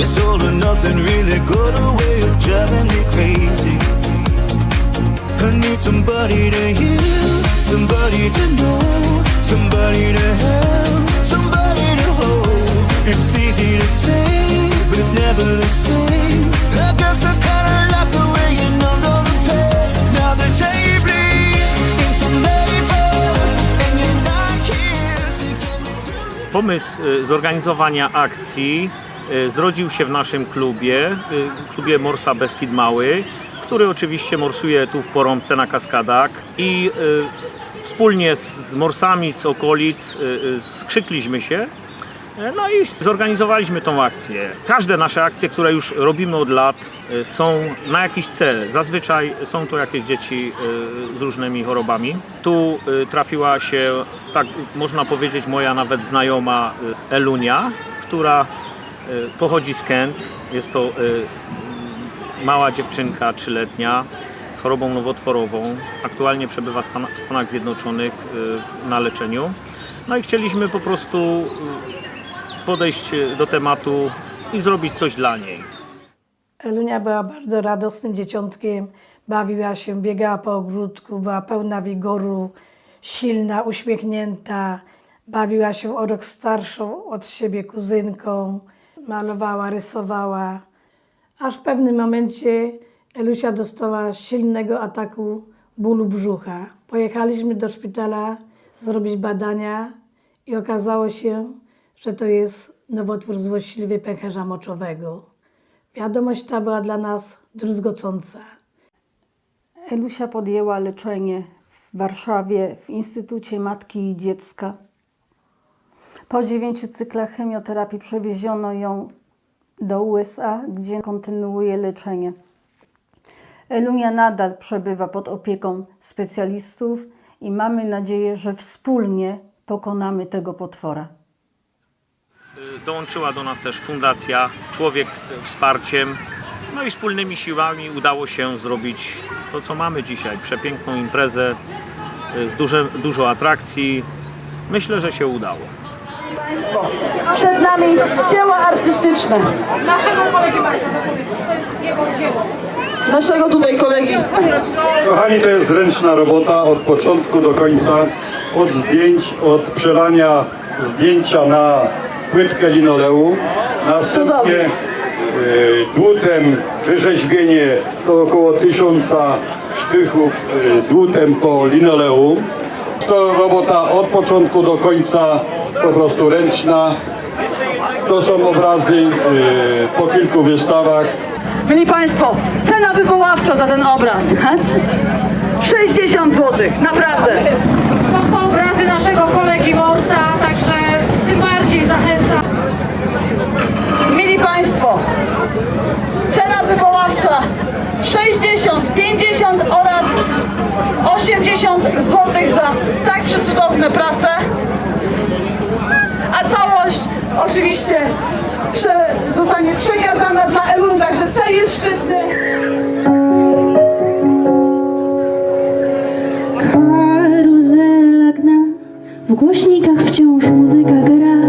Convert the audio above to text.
This all or nothing really got a of driving me crazy. I need somebody to hear, somebody to know, somebody to help, somebody to hold. It's easy to say, but it's never the same. I guess I kinda like the way you the pain. Now the day bleeds into and you're not here to get me through. Pomysł y, zorganizowania akcji zrodził się w naszym klubie, y, klubie Morsa Beskid Mały, który oczywiście morsuje tu w Porąbce na Kaskadach i y, wspólnie z, morsami z okolic y, y, skrzykliśmy się y, no i zorganizowaliśmy tą akcję. Każde nasze akcje, które już robimy od lat, y, są na jakiś cel. Zazwyczaj są to jakieś dzieci y, z różnymi chorobami. Tu y, trafiła się, tak można powiedzieć, moja nawet znajoma y, Elunia, która y, pochodzi z Kent. Jest to y, mała dziewczynka trzyletnia z chorobą nowotworową. Aktualnie przebywa w Stan- w Stanach Zjednoczonych y, na leczeniu. No i chcieliśmy po prostu y, podejść do tematu i zrobić coś dla niej. Elunia była bardzo radosnym dzieciątkiem, bawiła się, biegała po ogródku, była pełna wigoru, silna, uśmiechnięta. Bawiła się o rok starszą od siebie kuzynką, malowała, rysowała. Aż w pewnym momencie Elusia dostała silnego ataku bólu brzucha. Pojechaliśmy do szpitala zrobić badania i okazało się, że to jest nowotwór złośliwy pęcherza moczowego. Wiadomość ta była dla nas druzgocąca. Elusia podjęła leczenie w Warszawie w Instytucie Matki i Dziecka. Po dziewięciu cyklach chemioterapii przewieziono ją do USA, gdzie kontynuuje leczenie. Elunia nadal przebywa pod opieką specjalistów i mamy nadzieję, że wspólnie pokonamy tego potwora. Dołączyła do nas też fundacja Człowiek Wsparciem. No i wspólnymi siłami udało się zrobić to, co mamy dzisiaj. Przepiękną imprezę y, z duże, dużo atrakcji. Myślę, że się udało. Państwo, przed nami dzieła artystyczne Naszego kolegi zapowiedzą. To jest jego dzieło. naszego tutaj kolegi. Kochani, to jest ręczna robota od początku do końca, od zdjęć, od przelania zdjęcia na płytkę linoleum, następnie e, dłutem wyrzeźbienie to około tysiąca sztychów e, dłutem po linoleum. To robota od początku do końca po prostu ręczna. To są obrazy e, po kilku wystawach. Mili Państwo, cena wywoławcza za ten obraz. 60 zł, naprawdę. Są to obrazy naszego kolegi Morsa, także tym bardziej zachęcam. Mili Państwo, cena wywoławcza 60, 50 oraz 80 zł za tak przecudowne prace. A całość oczywiście prze, zostanie przekazana dla Eluni, także cel jest szczytny. Karuzela gna, w głośnikach wciąż muzyka gra.